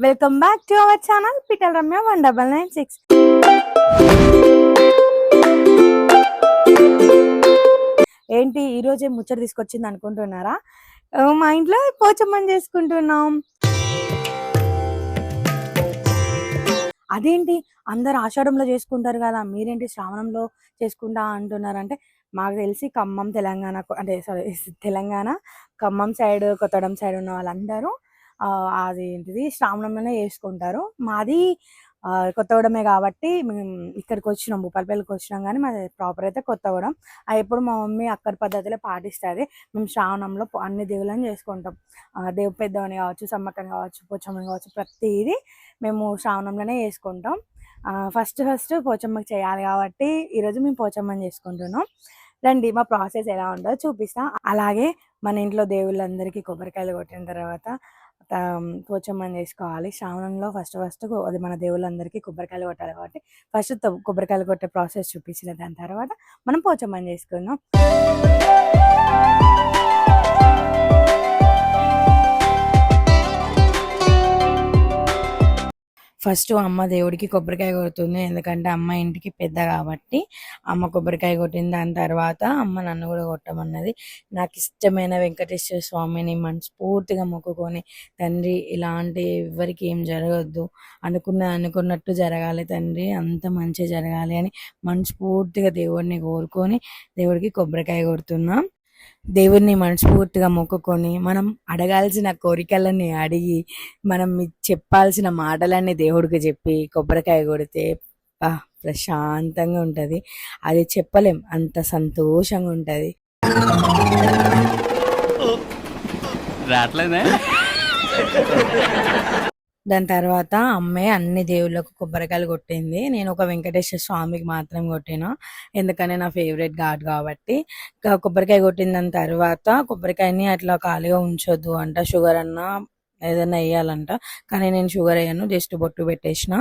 Welcome back to our channel పిటల్ Ramya one double nine six ఏంటి ఈరోజే ముచ్చట తీసుకొచ్చింది అనుకుంటున్నారా? మా ఇంట్లో పోచమ్మని చేసుకుంటున్నాం. అదేంటి అందరు ఆషాఢంలో చేసుకుంటారు కదా మీరేంటి శ్రావణంలో చేసుకుంటా అంటున్నారంటే మాకు తెలిసి ఖమ్మం తెలంగాణ అంటే సారీ తెలంగాణ ఖమ్మం సైడ్ కొత్తడం సైడ్ ఉన్న వాళ్ళందరూ అది ఏంటిది? శ్రావణంలోనే చేసుకుంటారు. మాది కొత్తగూడమే కాబట్టి మేము ఇక్కడికి వచ్చినాం భూపాలపల్లికి వచ్చినాం కానీ మాది ప్రాపర్ అయితే కొత్తగూడెం. అది ఎప్పుడు మా మమ్మీ అక్కడి పద్ధతిలో పాటిస్తుంది. మేము శ్రావణంలో అన్ని దేవుళ్ళని చేసుకుంటాం. దేవు పెద్దవని కావచ్చు సమ్మక్కని కావచ్చు పోచమ్మని కావచ్చు ప్రతిదీ మేము శ్రావణంలోనే చేసుకుంటాం. ఫస్ట్ ఫస్ట్ పోచమ్మకి చేయాలి కాబట్టి ఈరోజు మేము పోచమ్మని చేసుకుంటున్నాం. రండి మా ప్రాసెస్ ఎలా ఉంటుందో చూపిస్తాం. అలాగే మన ఇంట్లో దేవుళ్ళందరికీ కొబ్బరికాయలు కొట్టిన తర్వాత పోచమ్మని చేసుకోవాలి. శ్రావణంలో ఫస్ట్ ఫస్ట్ అది మన దేవుళ్ళందరికీ కొబ్బరికాయలు కొట్టాలి కాబట్టి ఫస్ట్ కొబ్బరికాయలు కొట్టే ప్రాసెస్ చూపించిన దాని తర్వాత మనం పోచమ్మని చేసుకుందాం. ఫస్ట్ అమ్మ దేవుడికి కొబ్బరికాయ కొడుతుంది. ఎందుకంటే అమ్మ ఇంటికి పెద్ద కాబట్టి అమ్మ కొబ్బరికాయ కొట్టింది. దాని తర్వాత అమ్మ నన్ను కూడా కొట్టమన్నది. నాకు ఇష్టమైన వెంకటేశ్వర స్వామిని మనస్ఫూర్తిగా మొక్కుకొని తండ్రి ఇలాంటి ఎవరికి ఏం జరగద్దు. అనుకున్న అనుకున్నట్టు జరగాలి తండ్రి. అంత మంచి జరగాలి అని మనస్ఫూర్తిగా దేవుడిని కోరుకొని దేవుడికి కొబ్బరికాయ కొడుతున్నాం. దేవుడిని మనస్ఫూర్తిగా మొక్కుకొని మనం అడగాల్సిన కోరికలన్నీ అడిగి మనం చెప్పాల్సిన మాటలన్నీ దేవుడికి చెప్పి కొబ్బరికాయ కొడితే ప్రశాంతంగా ఉంటుంది. అది చెప్పలేం అంత సంతోషంగా ఉంటుంది. రావట్లేదా దాని తర్వాత అమ్మే అన్ని దేవుళ్ళకు కొబ్బరికాయలు కొట్టింది. నేను ఒక వెంకటేశ్వర స్వామికి మాత్రం కొట్టిన. ఎందుకని నా ఫేవరెట్ గాడ్ కాబట్టి. ఇంకా కొబ్బరికాయ కొట్టిన దాని తర్వాత కొబ్బరికాయని అట్లా ఖాళీగా ఉంచొద్దు అంట. షుగర్ అన్న ఏదైనా వేయాలంట. కానీ నేను షుగర్ వేయను జస్ట్ బొట్టు పెట్టేసిన.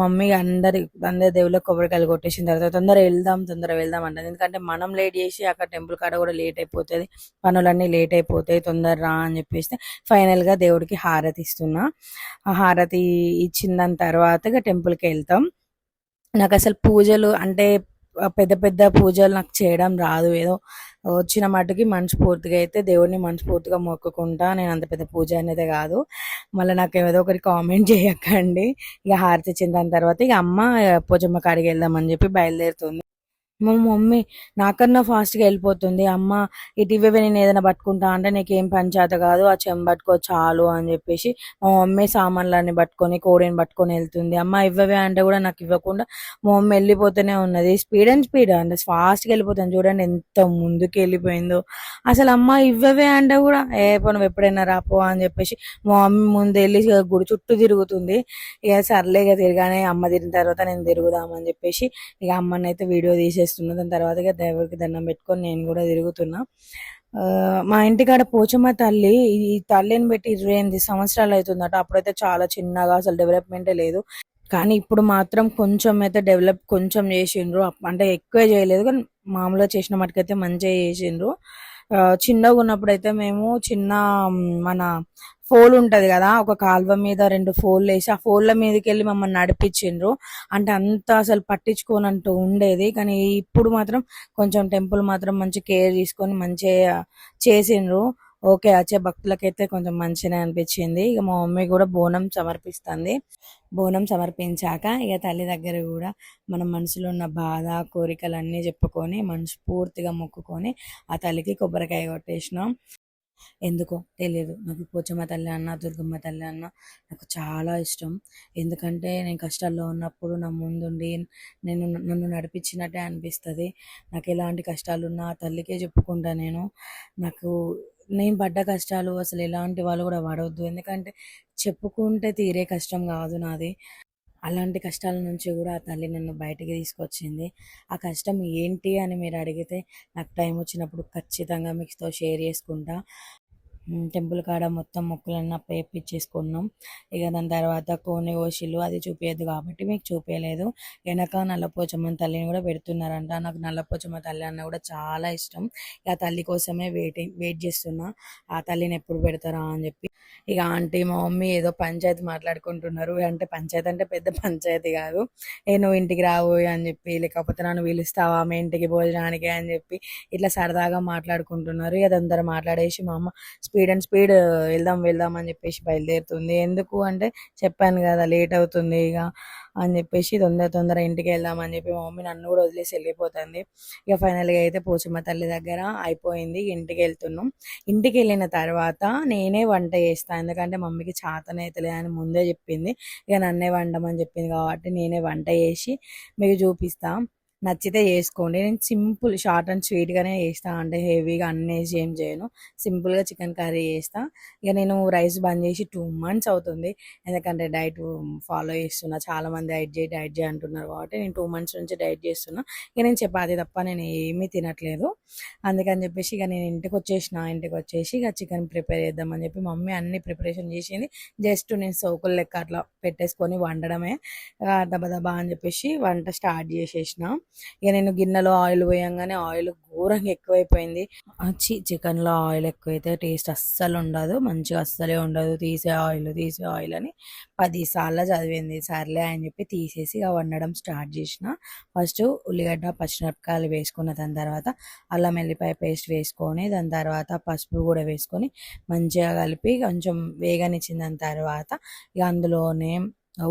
మమ్మీ అందరి అందరి దేవుళ్ళకి కొబ్బరికాయలు కొట్టేసిన తర్వాత తొందర వెళ్దాం తొందర వెళ్దాం అంటారు ఎందుకంటే మనం లేట్ చేసి అక్కడ టెంపుల్ కాడ కూడా లేట్ అయిపోతుంది. పనులన్నీ లేట్ అయిపోతాయి తొందర రా అని చెప్పేస్తే ఫైనల్గా దేవుడికి హారతి ఇస్తున్నా. ఆ హారతి ఇచ్చిన దాని తర్వాత ఇక టెంపుల్కి వెళ్తాం. నాకు అసలు పూజలు అంటే పెద్ద పెద్ద పూజలు నాకు చేయడం రాదు. ఏదో వచ్చిన మటుకి మనస్ఫూర్తిగా అయితే దేవుడిని మనస్ఫూర్తిగా మొక్కుకుంటా నేను అంత పెద్ద పూజ అనేది కాదు. మళ్ళీ నాకు ఏదో ఒకరి కామెంట్ చేయకండి. ఇక హారతి ఇచ్చిన దాని తర్వాత ఇక అమ్మ పూజమ్మ కాడికి వెళ్దామని చెప్పి బయలుదేరుతుంది. మా మమ్మీ నాకన్నా ఫాస్ట్గా వెళ్ళిపోతుంది. అమ్మ ఇటు నేను ఏదైనా పట్టుకుంటా అంటే నీకేం పంచాత కాదు ఆ చెంబ పట్టుకో చాలు అని చెప్పేసి మా మమ్మీ సామాన్లన్నీ పట్టుకొని కోడిని పట్టుకొని వెళ్తుంది. అమ్మ ఇవ్వవే అంటే కూడా నాకు ఇవ్వకుండా మా మమ్మీ వెళ్ళిపోతూనే ఉన్నది. స్పీడ్ అండ్ స్పీడ్ అంటే ఫాస్ట్గా వెళ్ళిపోతాను. చూడండి ఎంత ముందుకు వెళ్ళిపోయిందో. అసలు అమ్మ ఇవ్వవే అంటే కూడా ఏ పోను ఎప్పుడైనా రాపో అని చెప్పేసి మా మమ్మీ ముందు వెళ్ళి ఇక గుడి చుట్టూ తిరుగుతుంది. ఇక సర్లే ఇక తిరగానే అమ్మ తిరిగిన తర్వాత నేను తిరుగుదామని చెప్పేసి ఇక అమ్మని అయితే వీడియో తీసేస్తున్నా దాని తర్వాత దేవుడికి దండం పెట్టుకొని నేను కూడా తిరుగుతున్నా. మా మా ఇంటికాడ పోచమ్మ తల్లి ఈ తల్లిని పెట్టి ఇరవై ఎనిమిది సంవత్సరాలు అవుతుందట. అప్పుడైతే చాలా చిన్నగా అసలు డెవలప్మెంటే లేదు. కానీ ఇప్పుడు మాత్రం కొంచెం అయితే డెవలప్ కొంచెం చేసిండ్రు. అంటే ఎక్కువ చేయలేదు. కానీ మామూలుగా చేసిన మటుకైతే మంచిగా చేసిండ్రు. చిన్నగా ఉన్నప్పుడు అయితే మేము చిన్న మన ఫోల్ ఉంటది కదా ఒక కాల్వ మీద రెండు ఫోల్ వేసి ఆ ఫోన్ల మీదకి వెళ్ళి మమ్మల్ని నడిపించిండ్రు. అంటే అంత అసలు పట్టించుకోనంటూ ఉండేది. కానీ ఇప్పుడు మాత్రం కొంచెం టెంపుల్ మాత్రం మంచి కేర్ తీసుకొని మంచిగా చేసిండ్రు. ఓకే వచ్చే భక్తులకైతే కొంచెం మంచిగా అనిపించింది. ఇక మా మమ్మీ కూడా బోనం సమర్పిస్తుంది. బోనం సమర్పించాక ఇక తల్లి దగ్గర కూడా మన మనసులో ఉన్న బాధ కోరికలు అన్నీ చెప్పుకొని మనస్ఫూర్తిగా మొక్కుకొని ఆ తల్లికి కొబ్బరికాయ కొట్టేసినాం. ఎందుకో తెలియదు నాకు పోచమ్మ తల్లి అన్న దుర్గమ్మ తల్లి అన్న నాకు చాలా ఇష్టం. ఎందుకంటే నేను కష్టాల్లో ఉన్నప్పుడు నా ముందుండి నేను నన్ను నడిపించినట్టే అనిపిస్తుంది. నాకు ఎలాంటి కష్టాలు ఉన్నా ఆ తల్లికే చెప్పుకుంటా నేను. నాకు నేను పడ్డ కష్టాలు అసలు ఎలాంటి వాళ్ళు కూడా పడవద్దు ఎందుకంటే చెప్పుకుంటే తీరే కష్టం కాదు నాది. అలాంటి కష్టాల నుంచి కూడా ఆ తల్లి నన్ను బయటికి తీసుకొచ్చింది. ఆ కష్టం ఏంటి అని మీరు అడిగితే నాకు టైం వచ్చినప్పుడు ఖచ్చితంగా మీతో షేర్ చేసుకుంటా. టెంపుల్ కాడ మొత్తం మొక్కులన్నీ అప్పచెప్పించేసుకున్నాం ఇక దాని తర్వాత కోని ఓషిలు అది చూపించదు కాబట్టి మీకు చూపించలేదు వెనక నల్లపోచమ్మ తల్లిని కూడా పెడుతున్నారంట. నాకు నల్లపోచమ్మ తల్లి అన్న కూడా చాలా ఇష్టం. ఇక ఆ తల్లి కోసమే వెయిటింగ్ వెయిట్ చేస్తున్నా. ఆ తల్లిని ఎప్పుడు పెడతారా అని చెప్పి. ఇక ఆంటీ మా మమ్మీ ఏదో పంచాయతీ మాట్లాడుకుంటున్నారు. అంటే పంచాయతీ అంటే పెద్ద పంచాయతీ కాదు. ఏ నువ్వు ఇంటికి రావు అని చెప్పి లేకపోతే నన్ను పిలుస్తావా? మీ ఇంటికి భోజనానికి అని చెప్పి ఇట్లా సరదాగా మాట్లాడుకుంటున్నారు. ఇక అందరూ మాట్లాడేసి మా అమ్మ స్పీడ్ అండ్ స్పీడ్ వెళ్దాం వెళ్దాం అని చెప్పేసి బయలుదేరుతుంది. ఎందుకు అంటే చెప్పాను కదా లేట్ అవుతుంది ఇక అని చెప్పేసి తొందర తొందర ఇంటికి వెళ్దాం అని చెప్పి మా మమ్మీ నన్ను కూడా వదిలేసి వెళ్ళిపోతుంది. ఇక ఫైనల్గా అయితే పోచమ్మ తల్లి దగ్గర అయిపోయింది ఇంటికి వెళ్తున్నాం. ఇంటికి వెళ్ళిన తర్వాత నేనే వంట చేస్తాను ఎందుకంటే మమ్మీకి చాతనైతలే అని ముందే చెప్పింది. ఇక నన్నే వండమని చెప్పింది కాబట్టి నేనే వంట చేసి మీకు చూపిస్తాను నచ్చితే చేసుకోండి. నేను సింపుల్ షార్ట్ అండ్ స్వీట్గానే చేస్తాను అంటే హెవీగా అన్ని వేసి ఏం చేయను సింపుల్గా చికెన్ కర్రీ చేస్తా. ఇక నేను రైస్ బంద్ చేసి టూ మంత్స్ అవుతుంది. ఎందుకంటే డైట్ ఫాలో చేస్తున్నా. చాలా మంది డైట్ చేయి డైట్ చేయి అంటున్నారు కాబట్టి నేను టూ మంత్స్ నుంచి డైట్ చేస్తున్నా. ఇక నేను చపాతి తప్ప నేను ఏమీ తినట్లేదు. అందుకని చెప్పేసి ఇక నేను ఇంటికి వచ్చేసిన. ఇంటికి వచ్చేసి ఇక చికెన్ ప్రిపేర్ చేద్దామని చెప్పి మమ్మీ అన్ని ప్రిపరేషన్ చేసింది. జస్ట్ నేను సోకులు లెక్క అట్లా పెట్టేసుకొని వండడమే. ఇక దబ దబా అని చెప్పేసి వంట స్టార్ట్ చేసేసిన. ఇక నేను గిన్నెలో ఆయిల్ పోయంగానే ఆయిల్ ఘోరంగా ఎక్కువైపోయింది. వచ్చి చికెన్లో ఆయిల్ ఎక్కువైతే టేస్ట్ అస్సలు ఉండదు మంచిగా అస్సలే ఉండదు. తీసే ఆయిల్ తీసే ఆయిల్ అని పదిసార్లు చదివింది. సర్లే అని చెప్పి తీసేసి ఇక వండడం స్టార్ట్ చేసిన. ఫస్ట్ ఉల్లిగడ్డ పచ్చిమిరపకాయలు వేసుకున్న దాని తర్వాత అల్లం వెల్లిపాయ పేస్ట్ వేసుకొని దాని తర్వాత పసుపు కూడా వేసుకొని మంచిగా కలిపి కొంచెం వేగనిచ్చిన దాని తర్వాత ఇక అందులోనే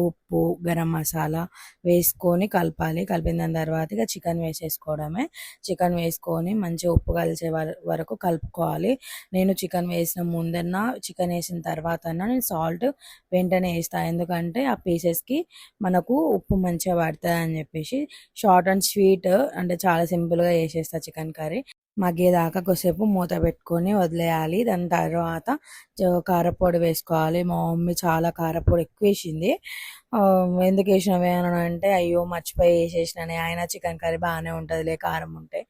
ఉప్పు గరం మసాలా వేసుకొని కలపాలి. కలిపిన దాని తర్వాత ఇక చికెన్ వేసేసుకోవడమే. చికెన్ వేసుకొని మంచిగా ఉప్పు కలిసే వరకు కలుపుకోవాలి. నేను చికెన్ వేసిన ముందన్నా చికెన్ వేసిన తర్వాత నేను సాల్ట్ వెంటనే వేస్తాను ఎందుకంటే ఆ పీసెస్కి మనకు ఉప్పు మంచిగా పడుతుంది అని చెప్పేసి షార్ట్ అండ్ స్వీట్ అంటే చాలా సింపుల్గా చేసేస్తా చికెన్ కర్రీ. మగ్గేదాకా కొద్దిసేపు మూత పెట్టుకొని వదిలేయాలి. దాని తర్వాత కారపొడి వేసుకోవాలి. మా మమ్మీ చాలా కారపొడి ఎక్కువ వేసింది. ఎందుకు వేసినవి అని అంటే అయ్యో మర్చిపోయి వేసేసినానే. ఆయన చికెన్ కర్రీ బాగానే ఉంటుందిలే కారం ఉంటే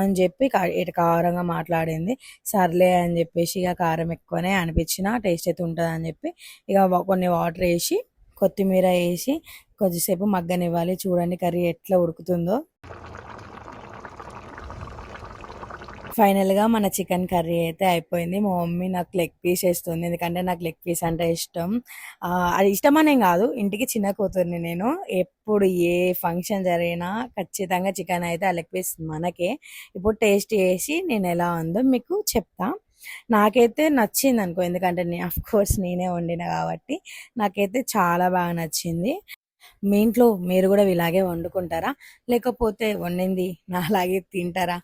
అని చెప్పి ఇటు కారంగా మాట్లాడింది. సర్లే అని చెప్పేసి ఇక కారం ఎక్కువనే అనిపించిన టేస్ట్ అయితే ఉంటుంది అని చెప్పి ఇక కొన్ని వాటర్ వేసి కొత్తిమీర వేసి కొద్దిసేపు మగ్గనివ్వాలి. చూడండి కర్రీ ఎట్లా ఉడుకుతుందో. ఫైనల్గా మన చికెన్ కర్రీ అయితే అయిపోయింది. మా మమ్మీ నాకు లెగ్ పీస్ వేస్తుంది. ఎందుకంటే నాకు లెగ్ పీస్ అంటే ఇష్టం. అది ఇష్టం అనేం కాదు. ఇంటికి చిన్న కూతుర్ని నేను. ఎప్పుడు ఏ ఫంక్షన్ జరిగినా ఖచ్చితంగా చికెన్ అయితే ఆ లెగ్ పీస్ మనకే. ఇప్పుడు టేస్ట్ చేసి నేను ఎలా ఉందో మీకు చెప్తా. నాకైతే నచ్చింది అనుకో. ఎందుకంటే అఫ్ కోర్స్ నేనే వండిన కాబట్టి నాకైతే చాలా బాగా నచ్చింది. మీ ఇంట్లో మీరు కూడా ఇలాగే వండుకుంటారా? లేకపోతే వండింది నా అలాగే తింటారా?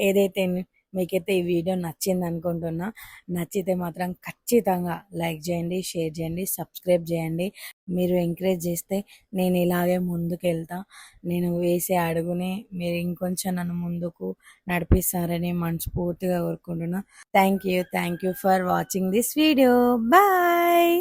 ఏదైతే మీకైతే ఈ వీడియో నచ్చింది అనుకుంటున్నా నచ్చితే మాత్రం ఖచ్చితంగా లైక్ చేయండి షేర్ చేయండి సబ్స్క్రైబ్ చేయండి. మీరు ఎంకరేజ్ చేస్తే నేను ఇలాగే ముందుకు వెళ్తా నేను వేసే అడుగుని మీరు ఇంకొంచెం నన్ను ముందుకు నడిపిస్తారని మనస్ఫూర్తిగా కోరుకుంటున్నా. Thank you thank you for watching this video bye